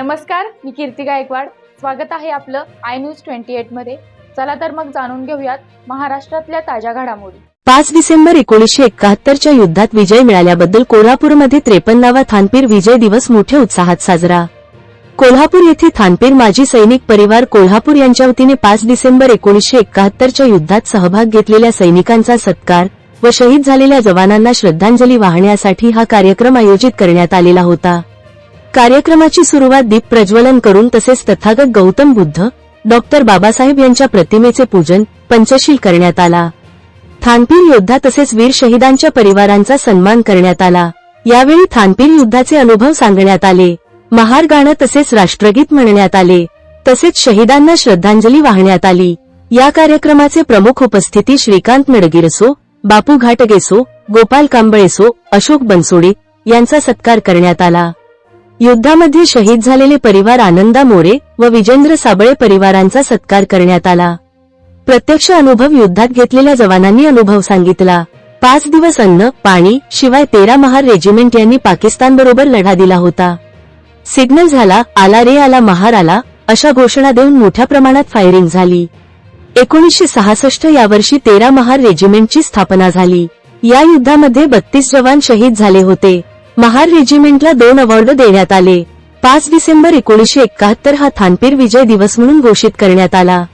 नमस्कार मी कीर्ती गायकवाड. स्वागत आहे आपलं आय न्यूज ट्वेंटी एटमध्ये. चला तर मग जाणून घेऊयात महाराष्ट्रातल्या ताज्या घडामोडी. पाच डिसेंबर एकोणीसशे एकाहत्तरच्या युद्धात विजय मिळाल्याबद्दल कोल्हापूरमध्ये त्रेपन्नावा थानपीर विजय दिवस मोठ्या उत्साहात साजरा. कोल्हापूर येथे थानपीर माजी सैनिक परिवार कोल्हापूर यांच्या वतीने पाच डिसेंबर एकोणीसशे एकाहत्तरच्या युद्धात सहभाग घेतलेल्या सैनिकांचा सत्कार व शहीद झालेल्या जवानांना श्रद्धांजली वाहण्यासाठी हा कार्यक्रम आयोजित करण्यात आलेला होता. कार्यक्रमाची सुरुवात दीप प्रज्वलन करून तसेच तथागत गौतम बुद्ध डॉक्टर बाबासाहेब यांच्या प्रतिमेचे पूजन पंचशील करण्यात आला. थानपीर योद्धा तसेच वीर शहीदांच्या परिवारांचा सन्मान करण्यात आला. यावेळी थानपीर युद्धाचे अनुभव सांगण्यात आले. महार गाणं तसेच राष्ट्रगीत म्हणण्यात आले. तसेच शहीदांना श्रद्धांजली वाहण्यात आली. या कार्यक्रमाचे प्रमुख उपस्थिती श्रीकांत नडगिरसो बापू घाटगेसो गोपाल कांबळेसो अशोक बनसोडे यांचा सत्कार करण्यात आला. युद्धामध्ये शहीद झालेले परिवार आनंदा मोरे व विजेंद्र साबळे परिवारांचा सत्कार करण्यात आला. प्रत्यक्ष अनुभव युद्धात घेतलेल्या जवानांनी अनुभव सांगितला. पाच दिवस अन्न पाणी शिवाय तेरा महार रेजिमेंट यांनी पाकिस्तानबरोबर लढा दिला होता. सिग्नल झाला आला रे आला महार आला अशा घोषणा देऊन मोठ्या प्रमाणात फायरिंग झाली. एकोणीसशे सहासष्ट यावर्षी तेरा महार रेजिमेंटची स्थापना झाली. या युद्धामध्ये बत्तीस जवान शहीद झाले होते. महार रेजिमेंटला दोन अवॉर्ड देण्यात आले. पाच डिसेंबर एकोणीसशे एकाहत्तर हा थानपीर विजय दिवस म्हणून घोषित करण्यात आला.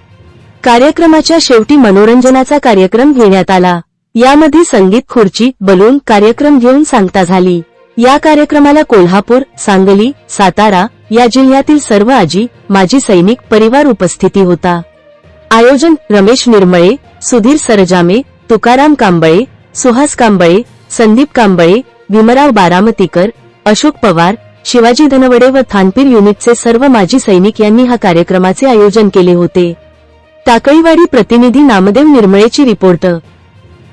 कार्यक्रमाच्या शेवटी मनोरंजनाचा कार्यक्रम घेण्यात आला. यामध्ये संगीत खुर्ची बलून कार्यक्रम घेऊन सांगता झाली. या कार्यक्रमाला कोल्हापूर सांगली सातारा या जिल्ह्यातील सर्व आजी माजी सैनिक परिवार उपस्थिती होता. आयोजन रमेश निर्मळे सुधीर सरजामे तुकाराम कांबळे सुहास कांबळे संदीप कांबळे भीमराव बारामतीकर अशोक पवार शिवाजी धनवडे व थानपीर युनिटचे सर्व माजी सैनिक यांनी हा कार्यक्रमाचे आयोजन केले होते. टाकळीवाडी प्रतिनिधी नामदेव निर्मळेची रिपोर्ट